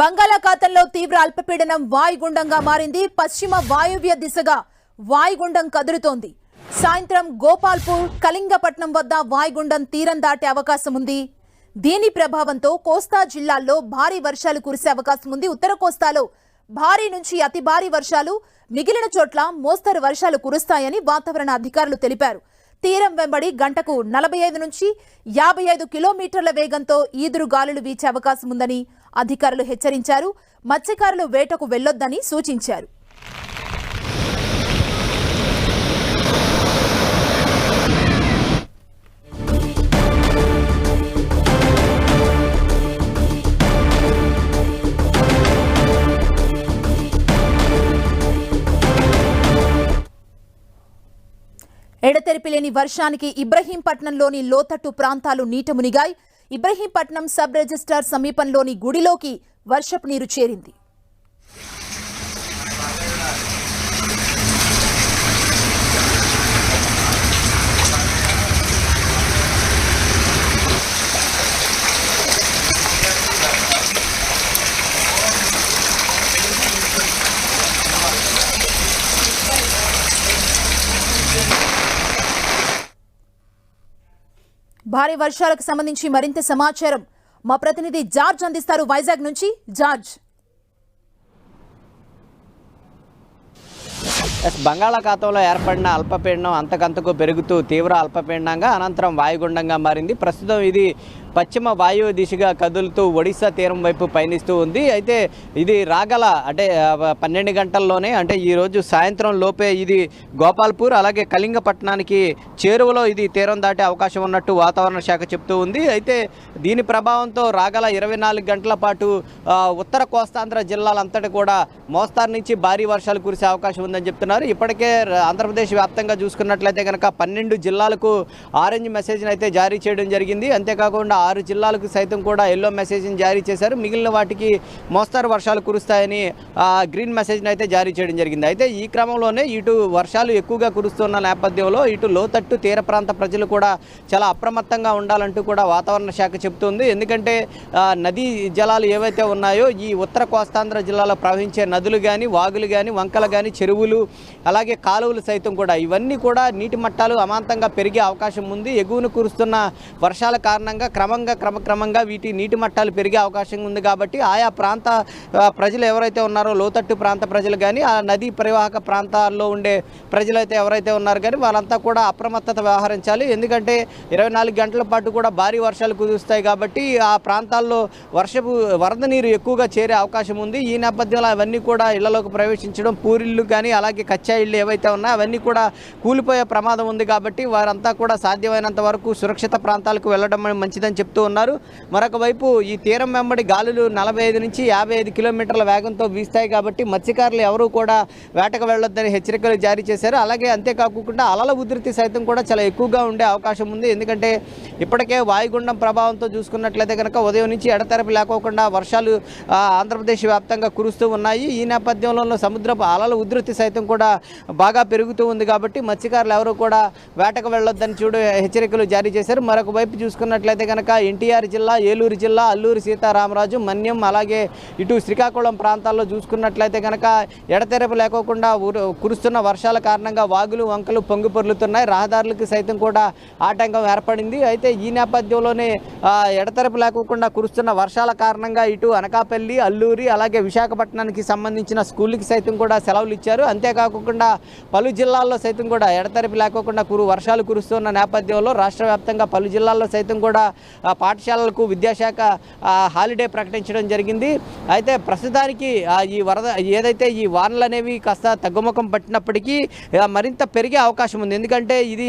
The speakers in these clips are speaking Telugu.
బంగాళాఖాతంలో తీవ్ర అల్పపీడనం వాయుగుండంగా మారింది. పశ్చిమ వాయువ్య దిశగా వాయుగుండం కదులుతోంది. సాయంత్రం గోపాల్పూర్ కళింగపట్నం వద్ద వాయుగుండం తీరం దాటే అవకాశం ఉంది. దీని ప్రభావంతో కోస్తా జిల్లాల్లో భారీ వర్షాలు కురిసే అవకాశం ఉంది. ఉత్తర కోస్తాలో భారీ నుంచి అతి భారీ వర్షాలు మిగిలిన చోట్ల మోస్తరు వర్షాలు కురుస్తాయని వాతావరణ అధికారులు తెలిపారు. తీరం వెంబడి గంటకు నలభై ఐదు నుంచి యాభై ఐదు కిలోమీటర్ల వేగంతో ఈదురు గాలులు వీచే అవకాశం ఉందని అధికారులు హెచ్చరించారు. మత్స్యకారులు వేటకు వెళ్ళొద్దని సూచించారు. ఎడతెరిపిలేని వర్షానికి ఇబ్రహీంపట్నంలోని లోతట్టు ప్రాంతాలు నీట మునిగాయి ఇబ్రహీంపట్నం సబ్ రిజిస్ట్రార్ సమీపంలోని గుడిలోకి వర్షపు నీరు చేరింది. భారీ వర్షాలకు సంబంధించి మరింత సమాచారం. మా ప్రతినిధి జార్జ్ అందిస్తారు. వైజాగ్ నుంచి జార్జ్. ఎస్ బంగాళాఖాతంలో ఏర్పడిన అల్పపీడనం అంతకంతకు పెరుగుతూ తీవ్ర అల్పపీడనంగా అనంతరం వాయుగుండంగా మారింది. ప్రస్తుతం ఇది పశ్చిమ వాయువు దిశగా కదులుతూ ఒడిశా తీరం వైపు పయనిస్తూ ఉంది. అయితే ఇది రాగల అంటే పన్నెండు గంటల్లోనే అంటే ఈరోజు సాయంత్రం లోపే ఇది గోపాల్పూర్ అలాగే కళింగపట్నానికి చేరువలో ఇది తీరం దాటే అవకాశం ఉన్నట్టు వాతావరణ శాఖ చెప్తూ ఉంది. అయితే దీని ప్రభావంతో రాగల ఇరవై నాలుగు గంటల పాటు ఉత్తర కోస్తాంధ్ర జిల్లాలంతటి కూడా మోస్తారు నుంచి భారీ వర్షాలు కురిసే అవకాశం ఉందని చెప్తున్నారు. ఇప్పటికే ఆంధ్రప్రదేశ్ వ్యాప్తంగా చూసుకున్నట్లయితే కనుక పన్నెండు జిల్లాలకు ఆరెంజ్ మెసేజ్ని అయితే జారీ చేయడం జరిగింది. అంతేకాకుండా ఆరు జిల్లాలకు సైతం కూడా ఎల్లో మెసేజ్ని జారీ చేశారు. మిగిలిన వాటికి మోస్తారు వర్షాలు కురుస్తాయని గ్రీన్ మెసేజ్ని అయితే జారీ చేయడం జరిగింది. అయితే ఈ క్రమంలోనే ఇటు వర్షాలు ఎక్కువగా కురుస్తున్న నేపథ్యంలో ఇటు లోతట్టు తీర ప్రాంత ప్రజలు కూడా చాలా అప్రమత్తంగా ఉండాలంటూ కూడా వాతావరణ శాఖ చెబుతుంది. ఎందుకంటే నదీ జలాలు ఏవైతే ఉన్నాయో ఈ ఉత్తర కోస్తాంధ్ర జిల్లాలో ప్రవహించే నదులు కానీ వాగులు కానీ వంకలు కానీ చెరువులు అలాగే కాలువలు సైతం కూడా ఇవన్నీ కూడా నీటి మట్టాలు అమాంతంగా పెరిగే అవకాశం ఉంది. ఎగువను కురుస్తున్న వర్షాల కారణంగా క్రమ క్రమంగా క్రమక్రమంగా వీటి నీటి మట్టాలు పెరిగే అవకాశం ఉంది కాబట్టి ఆయా ప్రాంత ప్రజలు ఎవరైతే ఉన్నారో లోతట్టు ప్రాంత ప్రజలు కానీ ఆ నదీ పరివాహక ప్రాంతాల్లో ఉండే ప్రజలైతే ఎవరైతే ఉన్నారు కానీ వాళ్ళంతా కూడా అప్రమత్తత వ్యవహరించాలి. ఎందుకంటే ఇరవై నాలుగు గంటల పాటు కూడా భారీ వర్షాలు కుదురుస్తాయి కాబట్టి ఆ ప్రాంతాల్లో వర్షపు వరద నీరు ఎక్కువగా చేరే అవకాశం ఉంది. ఈ నేపథ్యంలో అవన్నీ కూడా ఇళ్ళలోకి ప్రవేశించడం పూరిళ్ళు కానీ అలాగే కచ్చా ఇళ్ళు ఏవైతే ఉన్నాయో అవన్నీ కూడా కూలిపోయే ప్రమాదం ఉంది కాబట్టి వారంతా కూడా సాధ్యమైనంత వరకు సురక్షిత ప్రాంతాలకు వెళ్ళడం మంచిదని చెప్తూ ఉన్నారు. మరొక వైపు ఈ తీరం వెంబడి గాలులు నలభై ఐదు నుంచి యాభై ఐదు కిలోమీటర్ల వేగంతో వీస్తాయి కాబట్టి మత్స్యకారులు ఎవరూ కూడా వేటకు వెళ్ళొద్దని హెచ్చరికలు జారీ చేశారు. అలాగే అంతేకాకుండా అలల ఉధృతి సైతం కూడా చాలా ఎక్కువగా ఉండే అవకాశం ఉంది. ఎందుకంటే ఇప్పటికే వాయుగుండం ప్రభావంతో చూసుకున్నట్లయితే కనుక ఉదయం నుంచి ఎడతెరపి లేకోకుండా వర్షాలు ఆంధ్రప్రదేశ్ వ్యాప్తంగా కురుస్తూ ఉన్నాయి. ఈ నేపథ్యంలో సముద్రపు అలల ఉధృతి సైతం కూడా బాగా పెరుగుతూ ఉంది కాబట్టి మత్స్యకారులు ఎవరూ కూడా వేటకు వెళ్ళొద్దని చూడు హెచ్చరికలు జారీ చేశారు. మరొక వైపు చూసుకున్నట్లయితే కనుక ఎన్టీఆర్ జిల్లా ఏలూరు జిల్లా అల్లూరు సీతారామరాజు మన్యం అలాగే ఇటు శ్రీకాకుళం ప్రాంతాల్లో చూసుకున్నట్లయితే కనుక ఎడతెరపు లేకోకుండా కురుస్తున్న వర్షాల కారణంగా వాగులు వంకలు పొంగి పొర్లుతున్నాయి. రహదారులకు సైతం కూడా ఆటంకం ఏర్పడింది. అయితే ఈ నేపథ్యంలోనే ఎడతెరపు లేకోకుండా కురుస్తున్న వర్షాల కారణంగా ఇటు అనకాపల్లి అల్లూరి అలాగే విశాఖపట్నానికి సంబంధించిన స్కూళ్ళకి సైతం కూడా సెలవులు ఇచ్చారు. అంతేకాకుండా పలు జిల్లాల్లో సైతం కూడా ఎడతెరపు లేకోకుండా కురు వర్షాలు కురుస్తున్న నేపథ్యంలో రాష్ట్ర వ్యాప్తంగా పలు జిల్లాల్లో సైతం కూడా పాఠశాలలకు విద్యాశాఖ హాలిడే ప్రకటించడం జరిగింది. అయితే ప్రస్తుతానికి ఈ వరద ఏదైతే ఈ వానలు అనేవి కాస్త తగ్గుముఖం పట్టినప్పటికీ మరింత పెరిగే అవకాశం ఉంది. ఎందుకంటే ఇది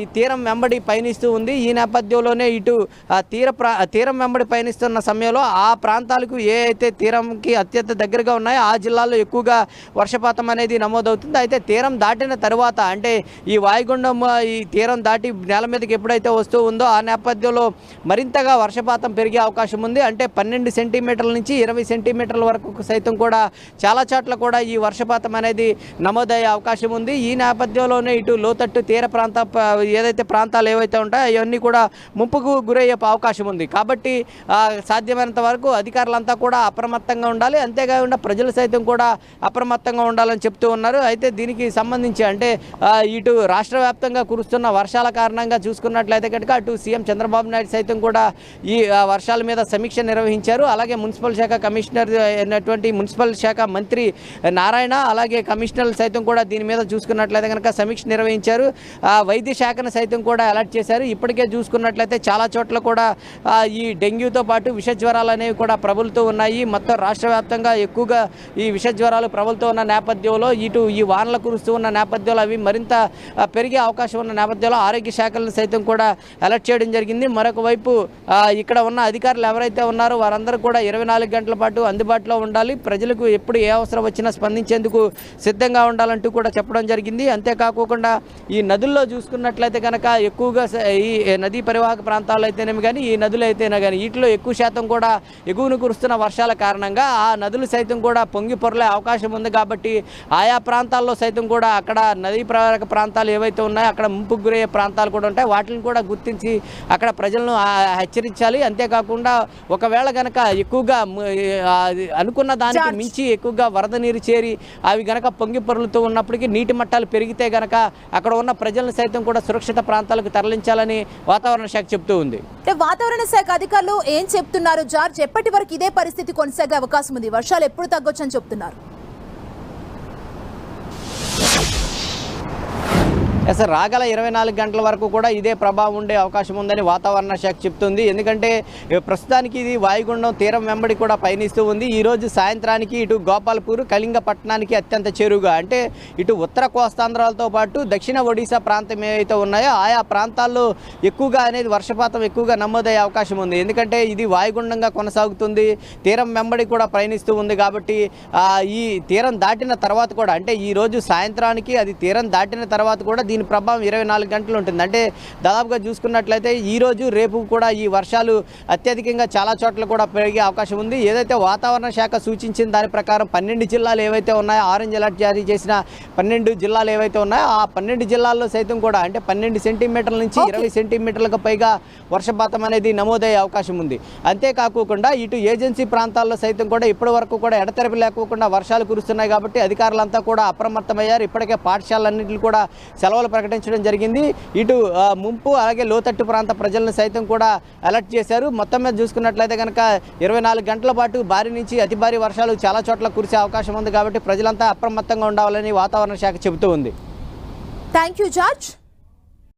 ఈ తీరం వెంబడి పయనిస్తూ ఉంది. ఈ నేపథ్యంలోనే ఇటు ఆ, తీర ప్రా తీరం వెంబడి పయనిస్తున్న సమయంలో ఆ ప్రాంతాలకు ఏ అయితే తీరంకి అత్యంత దగ్గరగా ఉన్నాయో ఆ జిల్లాలో ఎక్కువగా వర్షపాతం అనేది నమోదవుతుంది. అయితే తీరం దాటిన తర్వాత అంటే ఈ వాయుగుండం ఈ తీరం దాటి నేల మీదకి ఎప్పుడైతే వస్తూ ఉందో ఆ నేపథ్యంలో మరింతగా వర్షపాతం పెరిగే అవకాశం ఉంది. అంటే పన్నెండు సెంటీమీటర్ల నుంచి ఇరవై సెంటీమీటర్ల వరకు సైతం కూడా చాలా చోట్ల కూడా ఈ వర్షపాతం అనేది నమోదయ్యే అవకాశం ఉంది. ఈ నేపథ్యంలోనే ఇటు లోతట్టు తీర ప్రాంత ఏదైతే ప్రాంతాలు ఏవైతే ఉంటాయో అవన్నీ కూడా ముంపుకు గురయ్యే అవకాశం ఉంది. కాబట్టి సాధ్యమైనంత వరకు అధికారులంతా కూడా అప్రమత్తంగా ఉండాలి. అంతేకాకుండా ప్రజలు సైతం కూడా అప్రమత్తంగా ఉండాలని చెప్తూ ఉన్నారు. అయితే దీనికి సంబంధించి అంటే ఇటు రాష్ట్ర వ్యాప్తంగా కురుస్తున్న వర్షాల కారణంగా చూసుకున్నట్లయితే కనుక అటు సీఎం చంద్రబాబు నాయుడు సైతం కూడా ఈ వర్షాల మీద సమీక్ష నిర్వహించారు. అలాగే మున్సిపల్ శాఖ కమిషనర్ అయినటువంటి మున్సిపల్ శాఖ మంత్రి నారాయణ అలాగే కమిషనర్లు సైతం కూడా దీని మీద చూసుకున్నట్లయితే కనుక సమీక్ష నిర్వహించారు. వైద్య శాఖను సైతం కూడా అలర్ట్ చేశారు. ఇప్పటికే చూసుకున్నట్లయితే చాలా చోట్ల కూడా ఈ డెంగ్యూతో పాటు విష జ్వరాలు అనేవి కూడా ప్రబలుతూ ఉన్నాయి. మొత్తం రాష్ట్ర వ్యాప్తంగా ఎక్కువగా ఈ విష జ్వరాలు ప్రబలుతూ ఉన్న నేపథ్యంలో ఇటు ఈ వానలు కురుస్తూ ఉన్న నేపథ్యంలో అవి మరింత పెరిగే అవకాశం ఉన్న నేపథ్యంలో ఆరోగ్య శాఖలను సైతం కూడా అలర్ట్ చేయడం జరిగింది. మరొక వైపు ఇక్కడ ఉన్న అధికారులు ఎవరైతే ఉన్నారో వారందరూ కూడా ఇరవై నాలుగు గంటల పాటు అందుబాటులో ఉండాలి. ప్రజలకు ఎప్పుడు ఏ అవసరం వచ్చినా స్పందించేందుకు సిద్ధంగా ఉండాలంటూ కూడా చెప్పడం జరిగింది. అంతేకాకుండా ఈ నదుల్లో చూసుకున్నట్లయితే కనుక ఎక్కువగా ఈ నదీ పరివాహక ప్రాంతాల్లో అయితేనేమి కానీ ఈ నదులు అయితేనే కానీ వీటిలో ఎక్కువ శాతం కూడా ఎగువను కురుస్తున్న వర్షాల కారణంగా ఆ నదులు సైతం కూడా పొంగి పొరలే అవకాశం ఉంది కాబట్టి ఆయా ప్రాంతాల్లో సైతం కూడా అక్కడ నదీ పరివాహక ప్రాంతాలు ఏవైతే ఉన్నాయో అక్కడ ముంపు గురయ్యే ప్రాంతాలు కూడా ఉంటాయి. వాటిని కూడా గుర్తించి అక్కడ ప్రజలను హెచ్చరించాలి. అంతేకాకుండా ఒకవేళ గనక ఎక్కువగా అనుకున్న దానికి. మించి ఎక్కువగా వరద నీరు చేరి అవి గనక పొంగి పొరులుతూ ఉన్నప్పటికీ నీటి మట్టాలు పెరిగితే గనక అక్కడ ఉన్న ప్రజలను సైతం కూడా సురక్షిత ప్రాంతాలకు తరలించాలని వాతావరణ శాఖ చెప్తూ ఉంది. వాతావరణ శాఖ అధికారులు ఏం చెప్తున్నారు? జార్జ్ ఎప్పటి వరకు ఇదే పరిస్థితి కొనసాగే అవకాశం ఉంది? వర్షాలు ఎప్పుడు తగ్గొచ్చని చెప్తున్నారు? అసలు రాగల ఇరవై నాలుగు గంటల వరకు కూడా ఇదే ప్రభావం ఉండే అవకాశం ఉందని వాతావరణ శాఖ చెప్తుంది. ఎందుకంటే ప్రస్తుతానికి ఇది వాయుగుండం తీరం వెంబడి కూడా పయనిస్తూ ఉంది. ఈరోజు సాయంత్రానికి ఇటు గోపాల్పూర్ కళింగపట్నానికి అత్యంత చేరువుగా అంటే ఇటు ఉత్తర కోస్తాంధ్రాలతో పాటు దక్షిణ ఒడిశా ప్రాంతం ఏవైతే ఉన్నాయో ఆయా ప్రాంతాల్లో ఎక్కువగా అనేది వర్షపాతం ఎక్కువగా నమోదయ్యే అవకాశం ఉంది. ఎందుకంటే ఇది వాయుగుండంగా కొనసాగుతుంది. తీరం వెంబడి కూడా పయనిస్తూ ఉంది కాబట్టి ఈ తీరం దాటిన తర్వాత కూడా అంటే ఈ రోజు సాయంత్రానికి అది తీరం దాటిన తర్వాత కూడా దీని ప్రభావం ఇరవై నాలుగు గంటలు ఉంటుంది. అంటే దాదాపుగా చూసుకున్నట్లయితే ఈ రోజు రేపు కూడా ఈ వర్షాలు అత్యధికంగా చాలా చోట్ల కూడా పెరిగే అవకాశం ఉంది. ఏదైతే వాతావరణ శాఖ సూచించిన దాని ప్రకారం పన్నెండు జిల్లాలు ఏవైతే ఉన్నాయో ఆరెంజ్ అలర్ట్ జారీ చేసిన పన్నెండు జిల్లాలు ఏవైతే ఉన్నాయో ఆ పన్నెండు జిల్లాల్లో సైతం కూడా అంటే పన్నెండు సెంటీమీటర్ల నుంచి. ఇరవై సెంటీమీటర్లకు పైగా వర్షపాతం అనేది నమోదయ్యే అవకాశం ఉంది. అంతేకాకుండా ఇటు ఏజెన్సీ ప్రాంతాల్లో సైతం కూడా ఇప్పటి వరకు కూడా ఎడతెరపి లేకోకుండా వర్షాలు కురుస్తున్నాయి కాబట్టి అధికారులంతా కూడా అప్రమత్తమయ్యారు. ఇప్పటికే పాఠశాలన్నింటిని కూడా సెలవులు ప్రకటించడం జరిగింది. ఇటు ముంపు అలాగే లోతట్టు ప్రాంత ప్రజలను సైతం కూడా అలర్ట్ చేశారు. మొత్తం మీద చూసుకున్నట్లయితే కనుక ఇరవై నాలుగు గంటల పాటు భారీ నుంచి అతి భారీ వర్షాలు చాలా చోట్ల కురిసే అవకాశం ఉంది కాబట్టి ప్రజలంతా అప్రమత్తంగా ఉండాలని వాతావరణ శాఖ చెబుతూ ఉంది. Thank you George